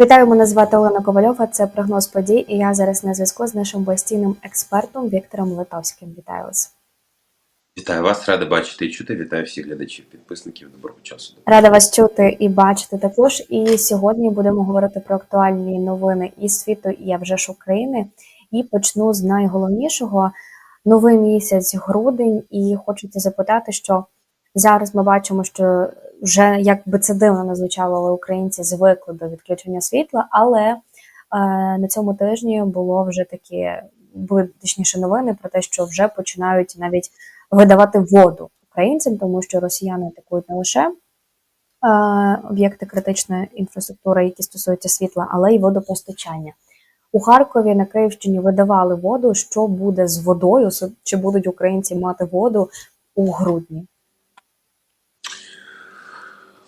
Вітаю, мене звати Олена Ковальова. Це прогноз подій. І я зараз на зв'язку з нашим постійним експертом Віктором Литовським. Вітаю вас. Вітаю вас, радий бачити і чути. Вітаю всіх глядачів, підписників. Доброго часу. Рада вас чути і бачити також. І сьогодні будемо говорити про актуальні новини із світу, і а вже ж України. І почну з найголовнішого. Новий місяць, грудень, і хочеться запитати, що зараз ми бачимо, що вже як би це дивно не звучало, але українці звикли до відключення світла. Але е, на цьому тижні було вже такі, були точніше новини про те, що вже починають навіть видавати воду українцям, тому що росіяни атакують не лише е, об'єкти критичної інфраструктури, які стосуються світла, але й водопостачання. У Харкові на Київщині видавали воду. Що буде з водою? Чи будуть українці мати воду у грудні?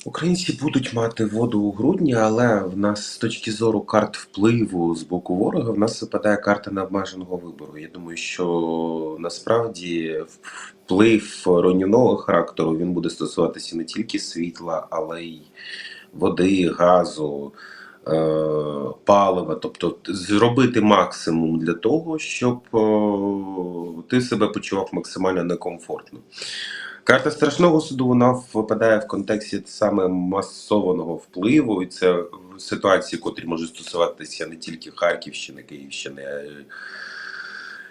Українці будуть мати воду у грудні, але в нас з точки зору карт впливу з боку ворога в нас випадає карта необмеженого вибору. Я думаю, що насправді вплив руйнівного характеру він буде стосуватися не тільки світла, але й води, газу. е, Палива, тобто зробити максимум для того, щоб е, ти себе почував максимально некомфортно. Карта страшного суду вона випадає в контексті саме масованого впливу, і це ситуації, котрі можуть стосуватися не тільки Харківщини, Київщини, а й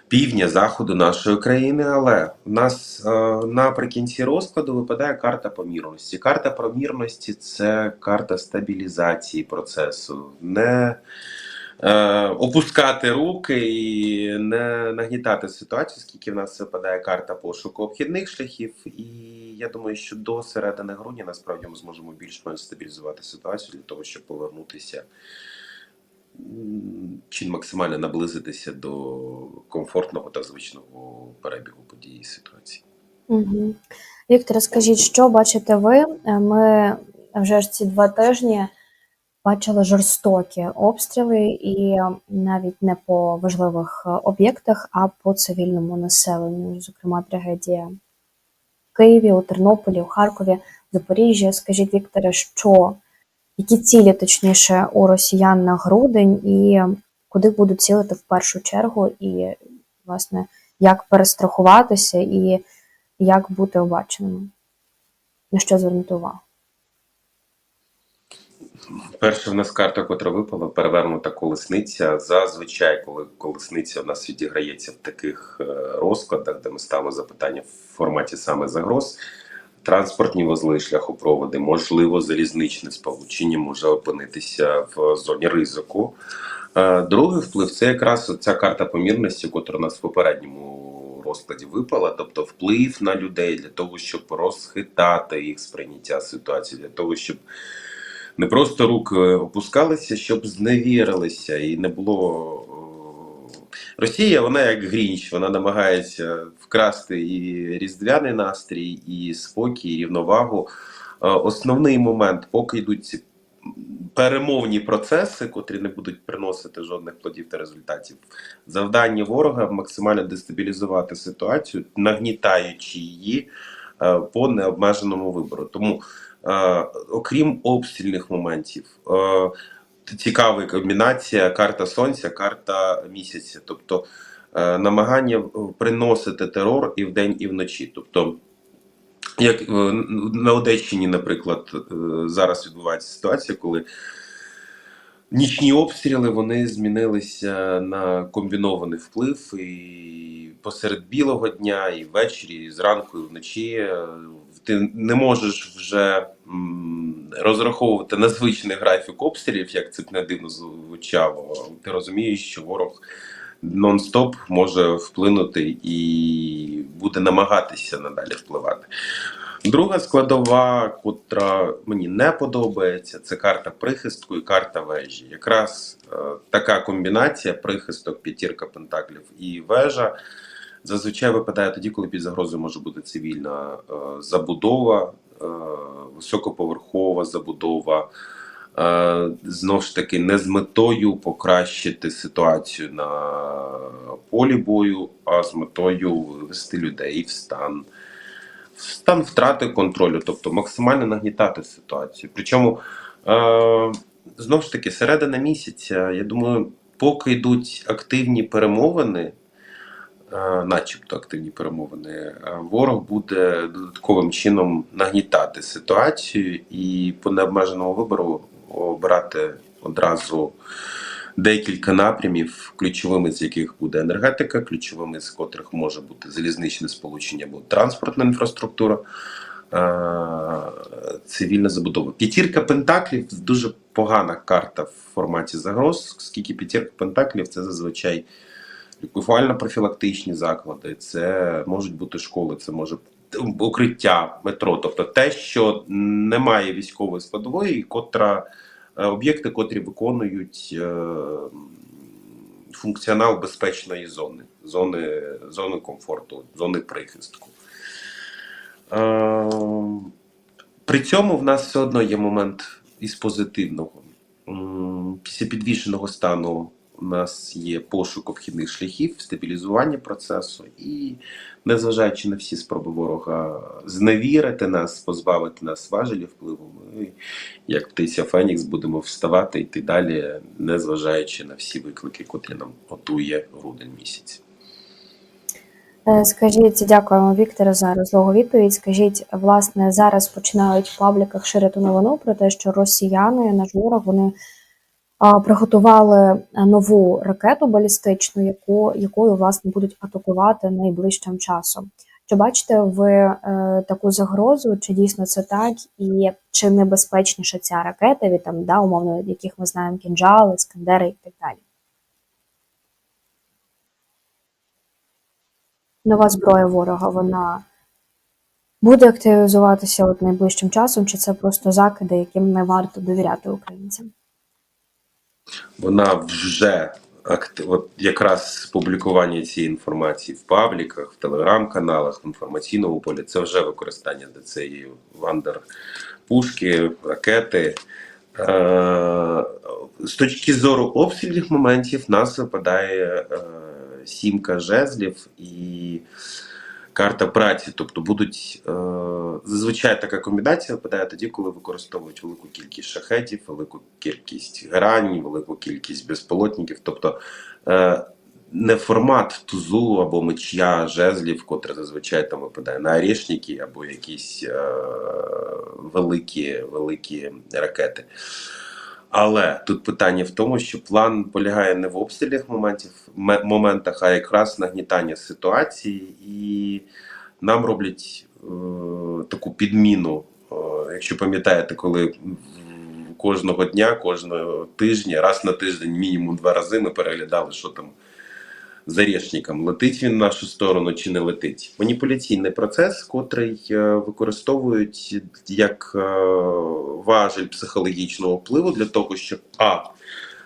півдня, заходу нашої країни. Але в нас е, наприкінці розкладу випадає карта помірності. Карта помірності це карта стабілізації процесу. Не е, опускати руки і не нагнітати ситуацію, скільки в нас випадає карта пошуку обхідних шляхів. І я думаю, що до середини грудня насправді ми зможемо більш-менш стабілізувати ситуацію для того, щоб повернутися чи максимально наблизитися до комфортного та звичного перебігу події ситуації. Угу. Віктор, скажіть, що бачите ви? Е, Ми вже ж ці два тижні бачили жорстокі обстріли, і навіть не по важливих е, об'єктах, а по цивільному населенню. Зокрема, трагедія в Києві, у Тернополі, у Харкові, Запоріжжі. Скажіть, Вікторе, що які цілі, точніше, у росіян на грудень, і куди будуть цілити в першу чергу, і власне як перестрахуватися і як бути обаченими? На що звернути увагу? Перша в нас карта, котра випала, перевернута колесниця. Зазвичай, коли колесниця у нас відіграється в таких е, розкладах, де ми ставимо запитання в форматі саме загроз, транспортні вузли, шляхопроводи, можливо, залізничне сполучення може опинитися в зоні ризику. Е, Другий вплив це якраз ця карта помірності, котра у нас в попередньому розкладі випала, тобто вплив на людей для того, щоб розхитати їх сприйняття ситуації, для того, щоб не просто руки опускалися, щоб зневірилися і не було. Росія, вона як Грінч, вона намагається вкрасти і різдвяний настрій, і спокій, і рівновагу. Е, Основний момент, поки йдуть ці перемовні процеси, котрі не будуть приносити жодних плодів та результатів. Завдання ворога максимально дестабілізувати ситуацію, нагнітаючи її е, по необмеженому вибору. Тому Е, окрім обстрільних моментів, е, цікава комбінація карта сонця, карта місяця, тобто е, намагання приносити терор і вдень, і вночі. Тобто, як е, на Одещині, наприклад, е, зараз відбувається ситуація, коли нічні обстріли вони змінилися на комбінований вплив і посеред білого дня, і ввечері, і зранку, і вночі. Ти не можеш вже розраховувати на звичний графік обстрілів, як це не дивно звучало. Ти розумієш, що ворог нон-стоп може вплинути і буде намагатися надалі впливати. Друга складова, котра мені не подобається, це карта прихистку і карта вежі. Якраз е, така комбінація прихисток, п'ятірка пентаклів і вежа зазвичай випадає тоді, коли під загрозою може бути цивільна е, забудова, е, високоповерхова забудова. Е, Знов ж таки, не з метою покращити ситуацію на полі бою, а з метою вивести людей в стан стан втрати контролю, тобто максимально нагнітати ситуацію. Причому е, знову ж таки, середина місяця, я думаю, поки йдуть активні перемовини, е, начебто активні перемовини, е, ворог буде додатковим чином нагнітати ситуацію і по необмеженому вибору обирати одразу декілька напрямів, ключовими з яких буде енергетика, ключовими з котрих може бути залізничне сполучення або транспортна інфраструктура. е, Цивільна забудова. П'ятірка пентаклів дуже погана карта в форматі загроз, оскільки п'ятірка пентаклів це зазвичай лікувально-профілактичні заклади, це можуть бути школи, це може укриття, метро, тобто те, що не має військової складової, котра об'єкти, котрі виконують е, функціонал безпечної зони, зони, зони комфорту, зони прихистку. Е, При цьому в нас все одно є момент із позитивного. Після підвішеного стану у нас є пошук обхідних шляхів, стабілізування процесу, і незважаючи на всі спроби ворога зневірити нас, позбавити нас важелі впливу, ми, як птиця Фенікс, будемо вставати йти далі, незважаючи на всі виклики, котрі нам готує грудень місяць. Е, Скажіть, дякуємо Вікторе за розлогу відповідь. Скажіть, власне, зараз починають в пабліках ширити новину про те, що росіяни, наш ворог, вони приготували нову ракету балістичну, яку якою власне будуть атакувати найближчим часом. Чи бачите ви е, таку загрозу? Чи дійсно це так? І чи небезпечніша ця ракета від там, да, умовно, яких ми знаємо кінжали, скандери і так далі? Нова зброя ворога, вона буде активізуватися от найближчим часом, чи це просто закиди, яким не варто довіряти українцям? Вона вже от якраз публікування цієї інформації в пабліках, в телеграм-каналах, в інформаційному полі це вже використання до цієї вандер пушки, ракети. Е, з точки зору обстрільних моментів, нас випадає е, сімка жезлів і карта праці. Тобто будуть е, зазвичай така комбінація випадає тоді, коли використовують велику кількість шахетів, велику кількість граній, велику кількість безполотників. Тобто е, не формат тузу або мечя жезлів, котре зазвичай там випадає на орешники або якісь е, великі, великі ракети. Але тут питання в тому, що план полягає не в обстрілях моментів, ме- моментах, а якраз нагнітання ситуації, і нам роблять е, таку підміну. Е, якщо пам'ятаєте, коли кожного дня, кожного тижня, раз на тиждень, мінімум два рази ми переглядали, що там з летить він в нашу сторону чи не летить. Маніпуляційний процес, котрий е, використовують як е, важель психологічного впливу для того, щоб а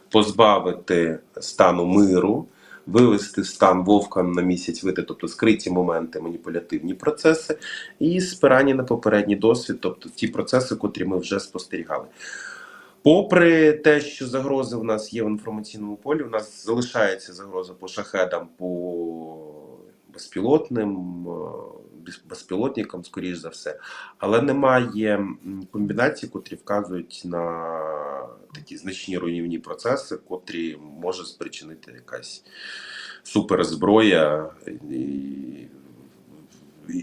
позбавити стану миру, вивести стан вовка на місяць вити, тобто скриті моменти, маніпулятивні процеси, і спирання на попередній досвід, тобто ті процеси, котрі ми вже спостерігали. Попри те, що загрози в нас є в інформаційному полі, у нас залишається загроза по шахедам, по безпілотним, е, безпілотникам, скоріш за все. Але немає комбінацій, котрі вказують на такі значні руйнівні процеси, котрі може спричинити якась суперзброя і,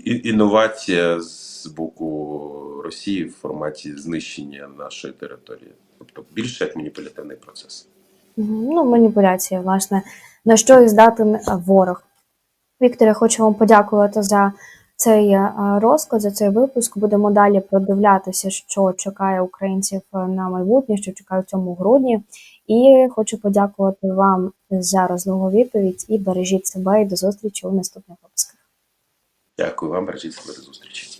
інновація з боку Росії в форматі знищення нашої території. Тобто більше як маніпулятивний процес. Ну, маніпуляція, власне, на що і здатен ворог. Вікторе, хочу вам подякувати за цей е, розклад, за цей випуск. Будемо далі продивлятися, що чекає українців е, на майбутнє, що чекає в цьому грудні. І хочу подякувати вам за розлогу відповідь і бережіть себе і до зустрічі у наступних випусках. Дякую вам, бережіть себе до зустрічі.